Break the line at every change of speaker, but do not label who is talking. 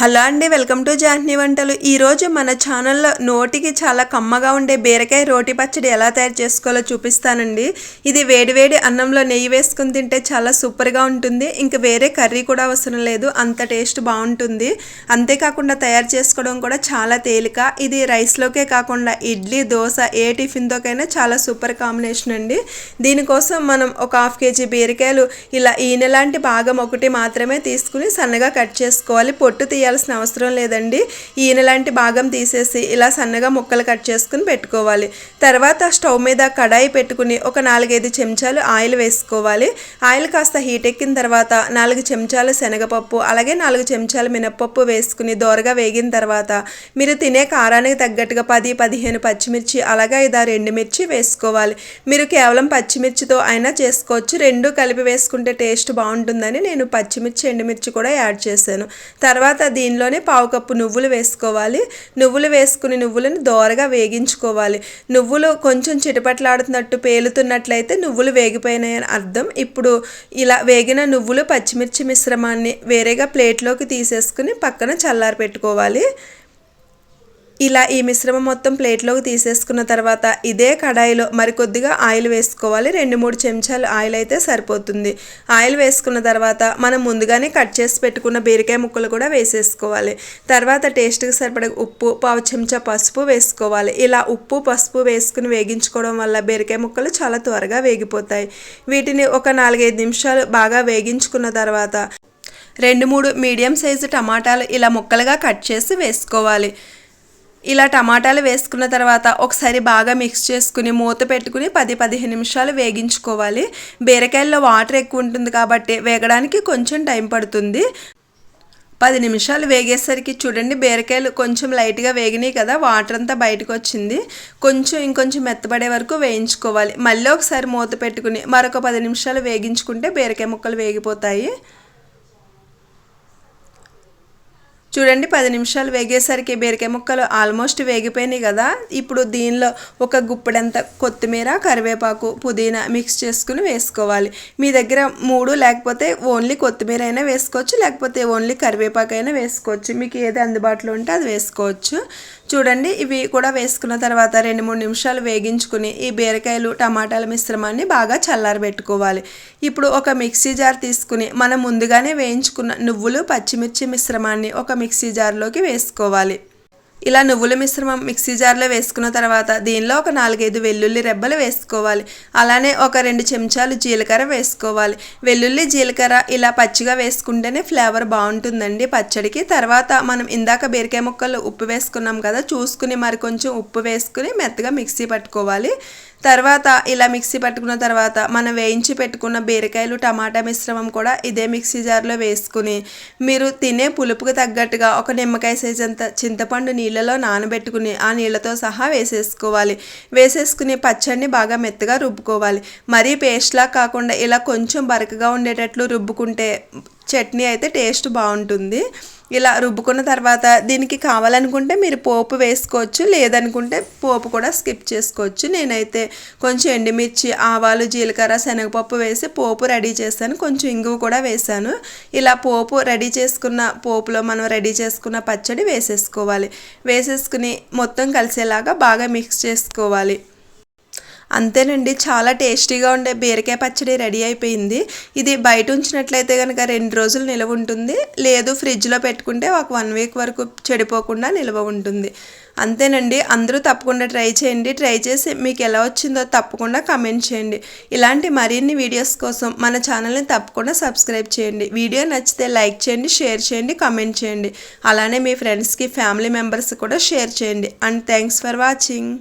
Hello అండి welcome to జాహ్నీ వంటలు. ఈరోజు మన ఛానల్లో నోటికి చాలా కమ్మగా ఉండే బీరకాయ రోటి పచ్చడి ఎలా తయారు చేసుకోవాలో చూపిస్తానండి. ఇది వేడివేడి అన్నంలో నెయ్యి వేసుకుని తింటే చాలా సూపర్గా ఉంటుంది. ఇంకా వేరే కర్రీ కూడా అవసరం లేదు అంత టేస్ట్ బాగుంటుంది. అంతేకాకుండా తయారు చేసుకోవడం కూడా చాలా తేలిక. ఇది రైస్లోకే కాకుండా ఇడ్లీ దోశ ఏ టిఫిన్తోకైనా చాలా సూపర్ కాంబినేషన్ అండి. దీనికోసం మనం ఒక హాఫ్ కేజీ బీరకాయలు ఇలా ఈనెలాంటి భాగం ఒకటి మాత్రమే తీసుకుని సన్నగా కట్ చేసుకోవాలి. పొట్టు తీయాల్సిన అవసరం లేదండి. ఈయన లాంటి భాగం తీసేసి ఇలా సన్నగా ముక్కలు కట్ చేసుకుని పెట్టుకోవాలి. తర్వాత స్టవ్ మీద కడాయి పెట్టుకుని ఒక నాలుగైదు చెంచాలు ఆయిల్ వేసుకోవాలి. ఆయిల్ కాస్త హీట్ ఎక్కిన తర్వాత నాలుగు చెంచాలు శనగపప్పు అలాగే నాలుగు చెంచాలు మినప్పప్పు వేసుకుని దోరగా వేగిన తర్వాత మీరు తినే కారానికి తగ్గట్టుగా పది పదిహేను పచ్చిమిర్చి అలాగే ఐదారు ఎండుమిర్చి వేసుకోవాలి. మీరు కేవలం పచ్చిమిర్చితో అయినా చేసుకోవచ్చు. రెండు కలిపి వేసుకుంటే టేస్ట్ బాగుంటుందని నేను పచ్చిమిర్చి ఎండుమిర్చి కూడా యాడ్ చేశాను. తర్వాత దీనిలోనే పావు కప్పు నువ్వులు వేసుకోవాలి. నువ్వులు వేసుకుని నువ్వులను దోరగా వేగించుకోవాలి. నువ్వులు కొంచెం చిటపట్లాడుతున్నట్టు పేలుతున్నట్లయితే నువ్వులు వేగిపోయినాయని అర్థం. ఇప్పుడు ఇలా వేగిన నువ్వులు పచ్చిమిర్చి మిశ్రమాన్ని వేరేగా ప్లేట్లోకి తీసేసుకుని పక్కన చల్లారి పెట్టుకోవాలి ఇలా ఈ మిశ్రమం మొత్తం ప్లేట్లోకి తీసేసుకున్న తర్వాత ఇదే కడాయిలో మరికొద్దిగా ఆయిల్ వేసుకోవాలి. రెండు మూడు చెంచాలు ఆయిల్ అయితే సరిపోతుంది. ఆయిల్ వేసుకున్న తర్వాత మనం ముందుగానే కట్ చేసి పెట్టుకున్న బీరకాయ ముక్కలు కూడా వేసేసుకోవాలి. తర్వాత టేస్ట్కి సరిపడే ఉప్పు పావు చెంచా పసుపు వేసుకోవాలి. ఇలా ఉప్పు పసుపు వేసుకుని వేగించుకోవడం వల్ల బీరకాయ ముక్కలు చాలా త్వరగా వేగిపోతాయి. వీటిని ఒక నాలుగైదు నిమిషాలు బాగా వేగించుకున్న తర్వాత రెండు మూడు మీడియం సైజు టమాటాలు ఇలా ముక్కలుగా కట్ చేసి వేసుకోవాలి. ఇలా టమాటాలు వేసుకున్న తర్వాత ఒకసారి బాగా మిక్స్ చేసుకుని మూత పెట్టుకుని పది పదిహేను నిమిషాలు వేగించుకోవాలి. బీరకాయల్లో వాటర్ ఎక్కువ ఉంటుంది కాబట్టి వేగడానికి కొంచెం టైం పడుతుంది. పది నిమిషాలు వేగేసరికి చూడండి బీరకాయలు కొంచెం లైట్గా వేగినాయి కదా వాటర్ అంతా బయటకు వచ్చింది. కొంచెం ఇంకొంచెం మెత్తబడే వరకు వేయించుకోవాలి. మళ్ళీ ఒకసారి మూత పెట్టుకుని మరొక పది నిమిషాలు వేగించుకుంటే బీరకాయ ముక్కలు వేగిపోతాయి. చూడండి పది నిమిషాలు వేగేసరికి బీరకాయ ముక్కలు ఆల్మోస్ట్ వేగిపోయినాయి కదా. ఇప్పుడు దీనిలో ఒక గుప్పెడంత కొత్తిమీర కరివేపాకు పుదీనా మిక్స్ చేసుకుని వేసుకోవాలి. మీ దగ్గర మూడు లేకపోతే ఓన్లీ కొత్తిమీర అయినా వేసుకోవచ్చు లేకపోతే ఓన్లీ కరివేపాకు అయినా వేసుకోవచ్చు. మీకు ఏది అందుబాటులో ఉంటే అది వేసుకోవచ్చు. చూడండి ఇవి కూడా వేసుకున్న తర్వాత రెండు మూడు నిమిషాలు వేగించుకుని ఈ బీరకాయలు టమాటాల మిశ్రమాన్ని బాగా చల్లారబెట్టుకోవాలి. ఇప్పుడు ఒక మిక్సీ జార్ తీసుకుని మనం ముందుగానే వేయించుకున్న నువ్వులు పచ్చిమిర్చి మిశ్రమాన్ని ఒక మిక్సీ జార్లోకి వేసుకోవాలి. ఇలా నువ్వుల మిశ్రమం మిక్సీ జార్లో వేసుకున్న తర్వాత దీనిలో ఒక నాలుగైదు వెల్లుల్లి రెబ్బలు వేసుకోవాలి. అలానే ఒక రెండు చెంచాలు జీలకర్ర వేసుకోవాలి. వెల్లుల్లి జీలకర్ర ఇలా పచ్చిగా వేసుకుంటేనే ఫ్లేవర్ బాగుంటుందండి పచ్చడికి. తర్వాత మనం ఇందాక బీరకాయ ముక్కలు ఉప్పు వేసుకున్నాం కదా చూసుకుని మరి కొంచెం ఉప్పు వేసుకుని మెత్తగా మిక్సీ పట్టుకోవాలి. తర్వాత ఇలా మిక్సీ పట్టుకున్న తర్వాత మనం వేయించి పెట్టుకున్న బీరకాయలు టమాటా మిశ్రమం కూడా ఇదే మిక్సీ జార్లో వేసుకుని మీరు తినే పులుపుకు తగ్గట్టుగా ఒక నిమ్మకాయ సైజ్ అంత చింతపండు నీళ్ళలో నానబెట్టుకుని ఆ నీళ్ళతో సహా వేసేసుకోవాలి. వేసేసుకుని పచ్చడిని బాగా మెత్తగా రుబ్బుకోవాలి. మరీ పేస్ట్లా కాకుండా ఇలా కొంచెం బరకగా ఉండేటట్లు రుబ్బుకుంటే చట్నీ అయితే టేస్ట్ బాగుంటుంది. ఇలా రుబ్బుకున్న తర్వాత దీనికి కావాలనుకుంటే మీరు పోపు వేసుకోవచ్చు లేదనుకుంటే పోపు కూడా స్కిప్ చేసుకోవచ్చు. నేనైతే కొంచెం ఎండుమిర్చి ఆవాలు జీలకర్ర శనగపప్పు వేసి పోపు రెడీ చేశాను. కొంచెం ఇంగువ కూడా వేశాను. ఇలా పోపు రెడీ చేసుకున్న పోపులో మనం రెడీ చేసుకున్న పచ్చడి వేసేసుకోవాలి. వేసేసుకుని మొత్తం కలిసేలాగా బాగా మిక్స్ చేసుకోవాలి. అంతేనండి చాలా టేస్టీగా ఉండే బీరకాయ పచ్చడి రెడీ అయిపోయింది. ఇది బయట ఉంచినట్లయితే కనుక రెండు రోజులు నిలవ ఉంటుంది. లేదు ఫ్రిడ్జ్లో పెట్టుకుంటే ఒక వన్ వీక్ వరకు చెడిపోకుండా నిల్వ ఉంటుంది. అంతేనండి అందరూ తప్పకుండా ట్రై చేయండి. ట్రై చేసి మీకు ఎలా వచ్చిందో తప్పకుండా కమెంట్ చేయండి. ఇలాంటి మరిన్ని వీడియోస్ కోసం మన ఛానల్ని తప్పకుండా సబ్స్క్రైబ్ చేయండి. వీడియో నచ్చితే లైక్ చేయండి షేర్ చేయండి కమెంట్ చేయండి. అలానే మీ ఫ్రెండ్స్కి ఫ్యామిలీ మెంబర్స్ కూడా షేర్ చేయండి. And thanks for watching.